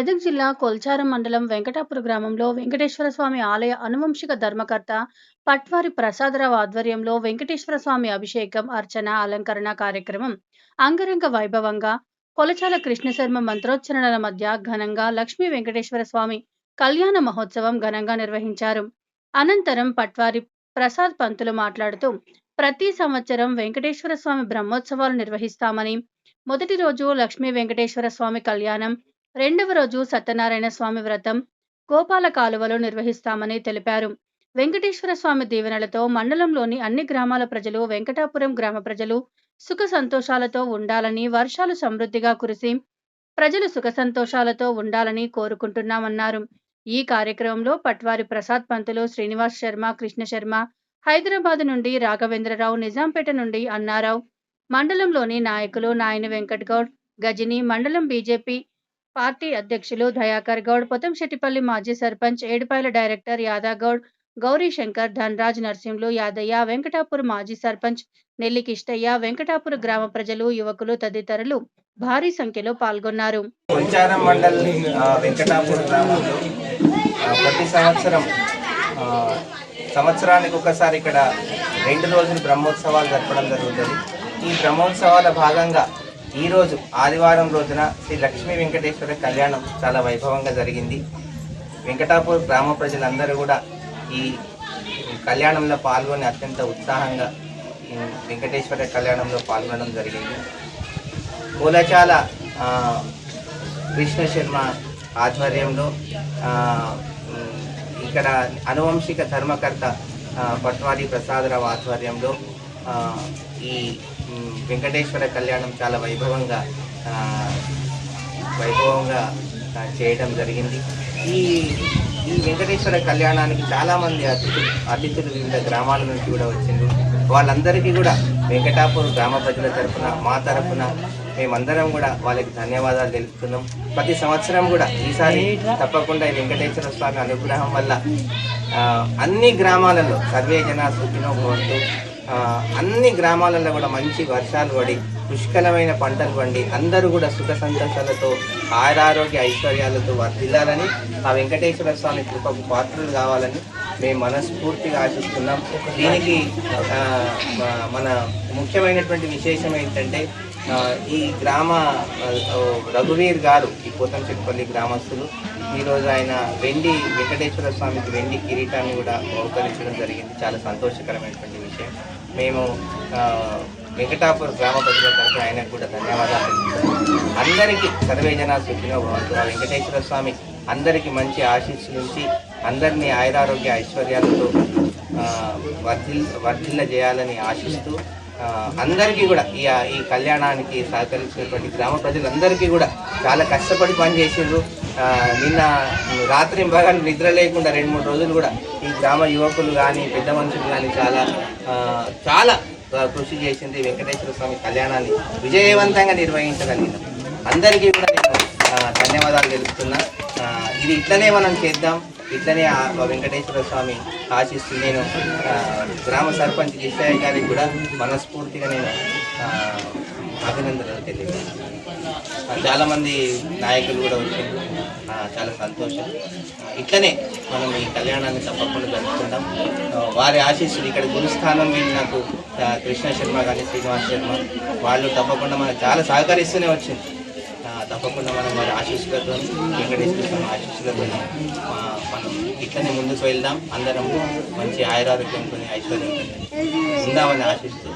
మెదక్ జిల్లా కొల్చారం మండలం వెంకటాపుర గ్రామంలో వెంకటేశ్వర స్వామి ఆలయ అనువంశిక ధర్మకర్త పట్వారి ప్రసాదరావు ఆధ్వర్యంలో వెంకటేశ్వర స్వామి అభిషేకం అర్చన అలంకరణ కార్యక్రమం అంగరంగ వైభవంగా కొలచాల కృష్ణశర్మ మంత్రోచ్చరణల మధ్య ఘనంగా లక్ష్మీ వెంకటేశ్వర స్వామి కళ్యాణ మహోత్సవం ఘనంగా నిర్వహించారు. అనంతరం పట్వారి ప్రసాద్ పంతులు మాట్లాడుతూ ప్రతి సంవత్సరం వెంకటేశ్వర స్వామి బ్రహ్మోత్సవాలు నిర్వహిస్తామని మొదటి రోజు లక్ష్మీ వెంకటేశ్వర స్వామి కళ్యాణం రెండవ రోజు సత్యనారాయణ స్వామి వ్రతం గోపాల కాలువలో నిర్వహిస్తామని తెలిపారు. వెంకటేశ్వర స్వామి దీవెనలతో మండలంలోని అన్ని గ్రామాల ప్రజలు వెంకటాపురం గ్రామ ప్రజలు సుఖ సంతోషాలతో ఉండాలని వర్షాలు సమృద్ధిగా కురిసి ప్రజలు సుఖ సంతోషాలతో ఉండాలని కోరుకుంటున్నామన్నారు. ఈ కార్యక్రమంలో పట్వారి ప్రసాద్ పంతులు శ్రీనివాస్ శర్మ కృష్ణ శర్మ హైదరాబాద్ నుండి రాఘవేంద్రరావు నిజాంపేట నుండి అన్నారావు మండలంలోని నాయకులు నాయని వెంకట్ గౌడ్ గజిని మండలం బీజేపీ పార్టీ అధ్యక్షులు దయాకర్ గౌడ్ పొతంశెట్టిపల్లి మాజీ సర్పంచ్ ఏడుపాయల డైరెక్టర్ యాదాగౌడ్ గౌరీ శంకర్ ధనరాజ్ నర్సింహులు యాదయ్య వెంకటాపూర్ మాజీ సర్పంచ్ నెల్లి కిష్టయ్య వెంకటాపూర్ గ్రామ ప్రజలు యువకులు తదితరులు భారీ సంఖ్యలో పాల్గొన్నారు. ప్రతి సంవత్సరం సంవత్సరానికి ఒకసారి ఇక్కడ రెండు రోజులు బ్రహ్మోత్సవాలు జరపడం జరుగుతుంది. ఈ బ్రహ్మోత్సవాల భాగంగా ఈరోజు ఆదివారం రోజున శ్రీ లక్ష్మీ వెంకటేశ్వర కళ్యాణం చాలా వైభవంగా జరిగింది. వెంకటాపూర్ గ్రామ ప్రజలందరూ కూడా ఈ కళ్యాణంలో పాల్గొని అత్యంత ఉత్సాహంగా వెంకటేశ్వర కళ్యాణంలో పాల్గొనడం జరిగింది. పూలచాల కృష్ణ శర్మ ఆధ్వర్యంలో ఇక్కడ అనువంశిక ధర్మకర్త పట్వారి ప్రసాదరావు ఆధ్వర్యంలో ఈ వెంకటేశ్వర కళ్యాణం చాలా వైభవంగా వైభవంగా చేయడం జరిగింది. ఈ ఈ వెంకటేశ్వర కళ్యాణానికి చాలామంది అతిథులు అతిథులు వివిధ గ్రామాల నుంచి కూడా వచ్చింది వాళ్ళందరికీ కూడా వెంకటాపూర్ గ్రామ ప్రజల తరఫున మా తరఫున మేమందరం కూడా వాళ్ళకి ధన్యవాదాలు తెలుపుతున్నాం. ప్రతి సంవత్సరం కూడా ఈసారి తప్పకుండా ఈ వెంకటేశ్వర స్వామి అనుగ్రహం వల్ల అన్ని గ్రామాలలో సర్వే జన సుఖినో భవంతు. అన్ని గ్రామాలలో కూడా మంచి వర్షాలు పడి పుష్కలమైన పంటలు పండి అందరూ కూడా సుఖ సంతోషాలతో ఆరారోగ్య ఐశ్వర్యాలతో వర్ధిల్లాలని ఆ వెంకటేశ్వర స్వామి కృపకు పాత్రలు కావాలని మేము మనస్ఫూర్తిగా ఆశిస్తున్నాం. దీనికి మన ముఖ్యమైనటువంటి విశేషం ఏంటంటే ఈ గ్రామ రఘువీర్ గారు ఈ పోతంచెట్పల్లి గ్రామస్తులు ఈరోజు ఆయన వెండి వెంకటేశ్వర స్వామికి వెండి కిరీటాన్ని కూడా బహుకరించడం జరిగింది. చాలా సంతోషకరమైనటువంటి విషయం. మేము వెంకటాపూర్ గ్రామ ప్రజల తరఫున ఆయనకు కూడా ధన్యవాదాలు అందరికీ సర్వే జన సుఖినో భవంతు. ఆ వెంకటేశ్వర స్వామి అందరికీ మంచి ఆశీస్సు నుంచి అందరినీ ఆయురారోగ్య ఐశ్వర్యాలతో వర్ధిల్ వర్ధిల్ల చేయాలని ఆశిస్తూ అందరికీ కూడా ఈ ఈ కళ్యాణానికి సహకరించినటువంటి గ్రామ ప్రజలందరికీ కూడా చాలా కష్టపడి పనిచేసిండ్రు. నిన్న రాత్రి బాగా నిద్ర లేకుండా రెండు మూడు రోజులు కూడా ఈ గ్రామ యువకులు కానీ పెద్ద మనుషులు కానీ చాలా చాలా కృషి చేసింది వెంకటేశ్వర స్వామి కళ్యాణాన్ని విజయవంతంగా నిర్వహించగలిగినాం. అందరికీ కూడా నేను ధన్యవాదాలు తెలుపుతున్నా. ఇది ఇట్లనే మనం చేద్దాం. ఇట్లనే ఆ వెంకటేశ్వర స్వామి ఆశిస్తూ నేను గ్రామ సర్పంచ్ కిష్టయ్య గారికి కూడా మనస్ఫూర్తిగా నేను అభినందనలు తెలియజేస్తాను చాలామంది నాయకులు కూడా వచ్చారు చాలా సంతోషం. ఇట్లనే మనం ఈ కళ్యాణాన్ని తప్పకుండా జరుపుకుంటాం వారి ఆశీస్సులు ఇక్కడ గురుస్థానం మీద నాకు కృష్ణ శర్మ కానీ శ్రీనివాస్ శర్మ వాళ్ళు తప్పకుండా మనకు చాలా సహకరిస్తూనే వచ్చింది. తప్పకుండా మనం వారి ఆశీస్సులతో వెంకటేశ్వర ఆశీస్సులతో మనం ఇట్లనే ముందుకు వెళ్దాం. అందరం మంచి ఆయురారోగ్యంతో ఐశ్వర్యంతో ఉందామని ఆశిస్తూ